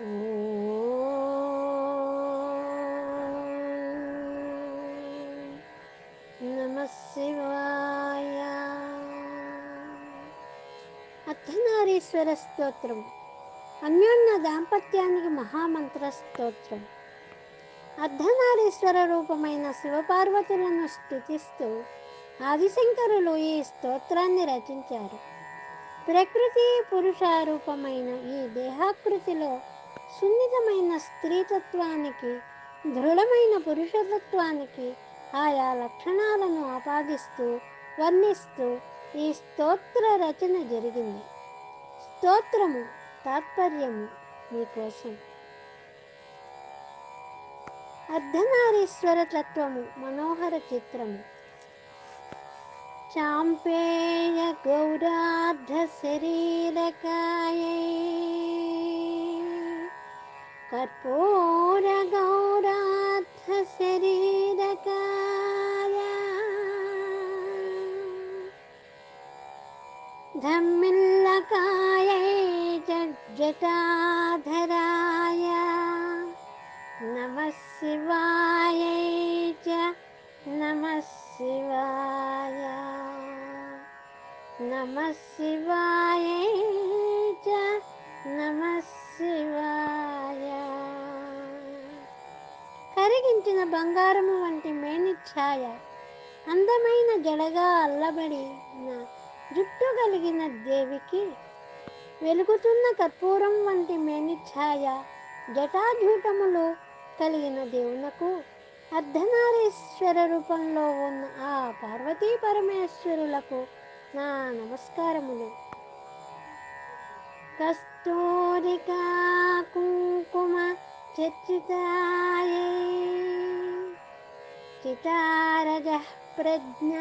నమ శివాయ అర్ధనారీశ్వర స్తోత్రం. అన్యోన్య దాంపత్యానికి మహామంత్ర స్తోత్రం. అర్ధనారీశ్వర రూపమైన శివపార్వతులను స్థుతిస్తూ ఆదిశంకరులు ఈ స్తోత్రాన్ని రచించారు. ప్రకృతి పురుష రూపమైన ఈ దేహాకృతిలో సున్నితమైన స్త్రీతత్వానికి దృఢమైన పురుషతత్వానికి ఆయా లక్షణాలను ఆపాదిస్తూ వర్ణిస్తూ ఈ స్తోత్ర రచన జరిగింది. స్తోత్రము తాత్పర్యము మీకోసం అర్ధనారీశ్వర తత్వము మనోహర చిత్రము. చాంపేయ గౌరార్ధ శరీరకాయే కర్పూర గౌరార్ధ శరీరకాయ ధమ్మిల్లకాయ జటాధరాయ నమ శివాయ చ నమ శివాయ నమ శివాయ చ నమ బంగారము వంటి మేని ఛాయ అందమైన జడగా అల్లబడిన జుట్టు కలిగిన దేవికి వెలుగుతున్న కర్పూరం వంటి మేని ఛాయ జటాజూటములు కలిగిన దేవునకు అర్ధనారీశ్వర రూపంలో ఉన్న ఆ పార్వతీ పరమేశ్వరులకు నా నమస్కారములు. కస్తూరికా కుంకుమ चर्चिताय चितारजः प्रज्ञ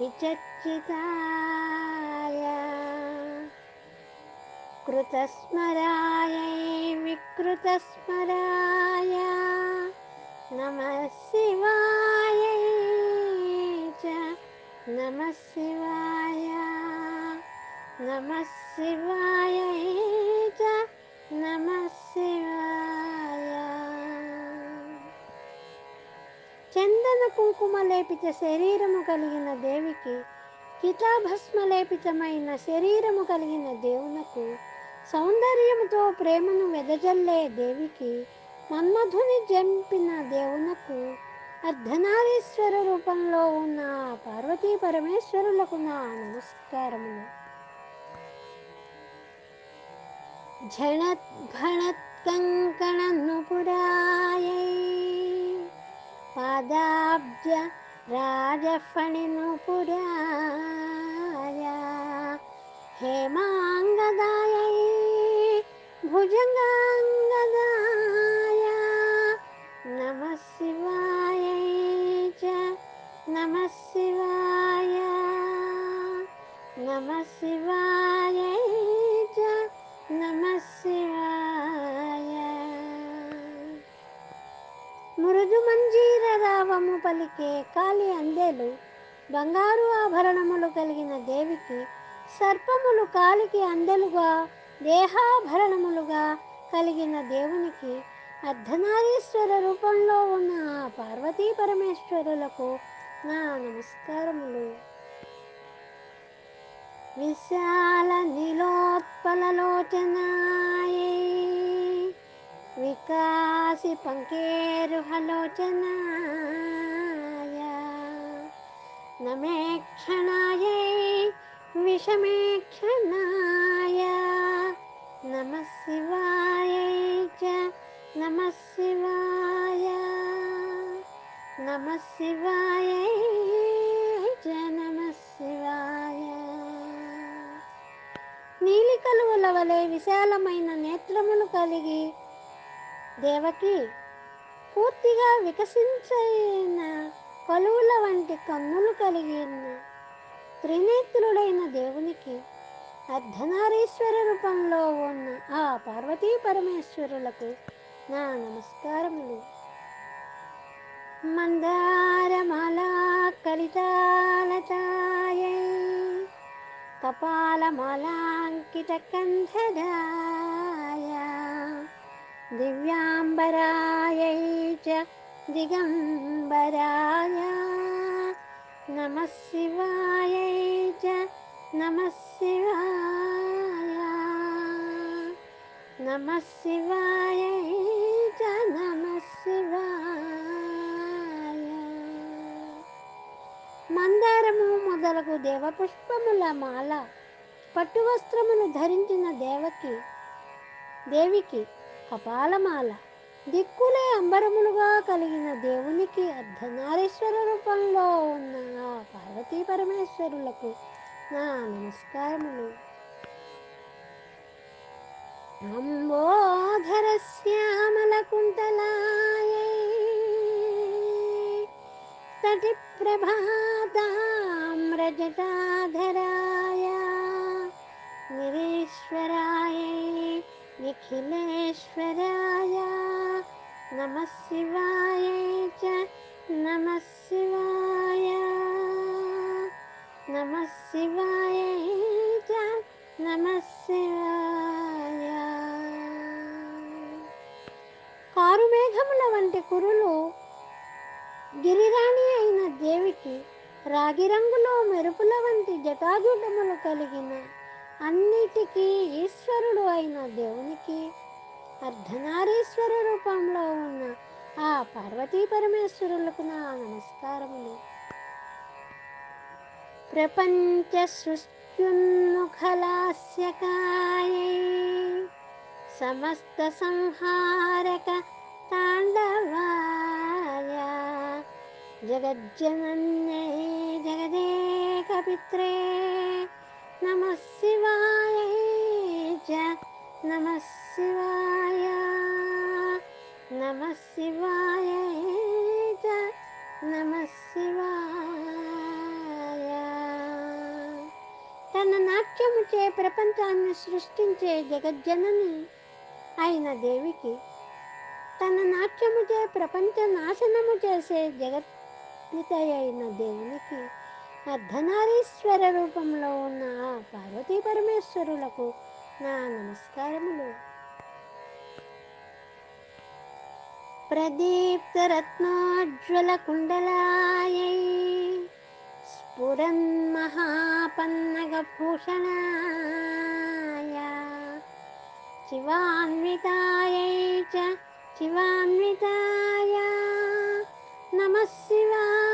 विचर्चिताय। कृतस्मराय विकृतस्मराय। नमः शिवाय च। नमः शिवाय। नमः नमःय కుంకుమలేపిత శరీరము కలిగిన దేవికి కితాభస్మలేపితమైన శరీరము కలిగిన దేవునకు సౌందర్యముతో ప్రేమను వెదజల్లే దేవికి మన్మధుని జంపిన దేవునకు అర్ధనారీశ్వర రూపంలో ఉన్న పార్వతీ పరమేశ్వరులకు నా నమస్కారములు. ఝణత్ భణత్ కంకణ पादाब्ज राजफणिनुपुराय हेमाङ्गदायै भुजङ्गाङ्ग మృదు మంజీర రావము పలికే కాలి అందెలు బంగారు ఆభరణములు కలిగిన దేవికి సర్పములు కాలికి అందెలుగా దేహాభరణములుగా కలిగిన దేవునికి అర్ధనారీశ్వర రూపంలో ఉన్న ఆ పార్వతీ పరమేశ్వరులకు నా నమస్కారములు. విశాల నీలోత్పలలోచనాయ వికాసి పంకేరుహలోచనాయ నమేక్షణాయ విషమేక్షణాయ నమ శివాయ చ నమ శివాయ. నమ శివాయ చ నమ శివాయ. నీలి కలువుల వలె విశాలమైన నేత్రములు కలిగి దేవకి పూర్తిగా వికసించిన కలువుల వంటి కన్నులు కలిగిన త్రినేత్రుడైన దేవునికి అర్ధనారీశ్వర రూపంలో ఉన్న ఆ పార్వతీ పరమేశ్వరులకు నా నమస్కారములు. మందారమాలా కలితాలతాయ కపాలమాలాంకిత కంధదాయ दिव्याम्बरायै च दिगम्बराय नमः शिवायै च नमः शिवाय नमः शिवायै च नमः शिवाय మందారము మొదలగు దేవపుష్పముల మాల పట్టు వస్త్రమును ధరించిన దేవకి దేవికి కపాలమాల. దిక్కులే అంబరములుగా కలిగిన దేవునికి అర్ధనారీశ్వర రూపంలో ఉన్న ఆ పార్వతీ పరమేశ్వరులకు నా నమస్కారములు. అంబోధర శ్యామల కుంతలాయై తటి ప్రభాతామ్రజటాధరాయ నిరీశ్వరాయ. నిఖిలేశ్వరాయ నమ శివాయ చ నమः శివాయ. నమ శివాయ చ నమः శివాయ. కారు మేఘముల వంటి కురులు గిరిరాణి అయిన దేవికి రాగి రంగులో మెరుపుల వంటి జటాజుటములు కలిగిన అన్నిటికీ ఈశ్వరుడు అయిన దేవునికి అర్ధనారీశ్వర రూపంలో ఉన్న ఆ పార్వతీ పరమేశ్వరులకు నా నమస్కారములు. ప్రపంచ సృష్ట్యున్ముఖలాస్యకాయ సమస్త సంహారక తాండవాయ జగజ్జనన్యే జగదేక పిత్రే నమ శివాయ నమ శివాయ నమ శివాయ నమ శివాయ తన నాట్యముచే ప్రపంచాన్ని సృష్టించే జగజ్జనని అయిన దేవికి తన నాట్యముచే ప్రపంచ నాశనము చేసే జగత్పిత అయిన దేవునికి అర్ధనారీశ్వర రూపంలో ఉన్న ఆ పార్వతీ పరమేశ్వరులకు నా నమస్కారములు. ప్రదీప్తరత్నోజ్వల కుండలాయై స్ఫురన్మహాపన్నగభూషణాయ శివాన్వితాయై చ శివాన్వితాయ నమः శివాయై. చ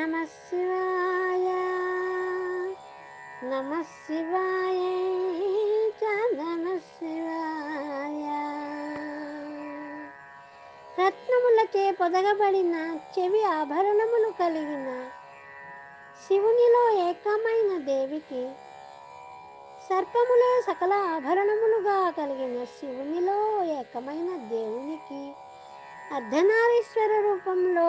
నమ శివాయ నమ శివాయ నమ శివాయ రత్నములచే పొదగబడిన చెవి ఆభరణములు కలిగిన శివునిలో ఏకమైన దేవికి సర్పములే సకల ఆభరణములుగా కలిగిన శివునిలో ఏకమైన దేవునికి అర్ధనారీశ్వర రూపంలో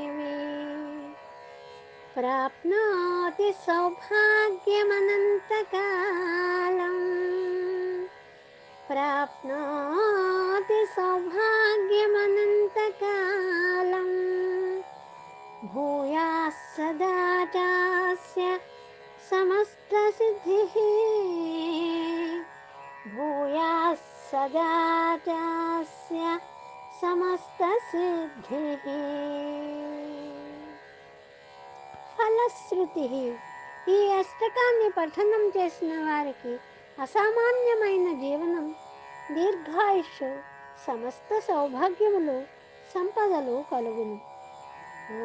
प्राप्नोति सौभाग्यमनन्तकालम्। प्राप्नोति सौभाग्यमनन्तकालम्। भूयाः सदा चास्य समस्तसिद्धिः। भूयाः सदा चास्य समस्तसिद्धिः। ఫలశ్రుతి ఈ అష్టకాన్ని పఠనం చేసిన వారికి అసామాన్యమైన జీవనం దీర్ఘాయుష్ సమస్త సౌభాగ్యములు సంపదలు కలుగును. ఓ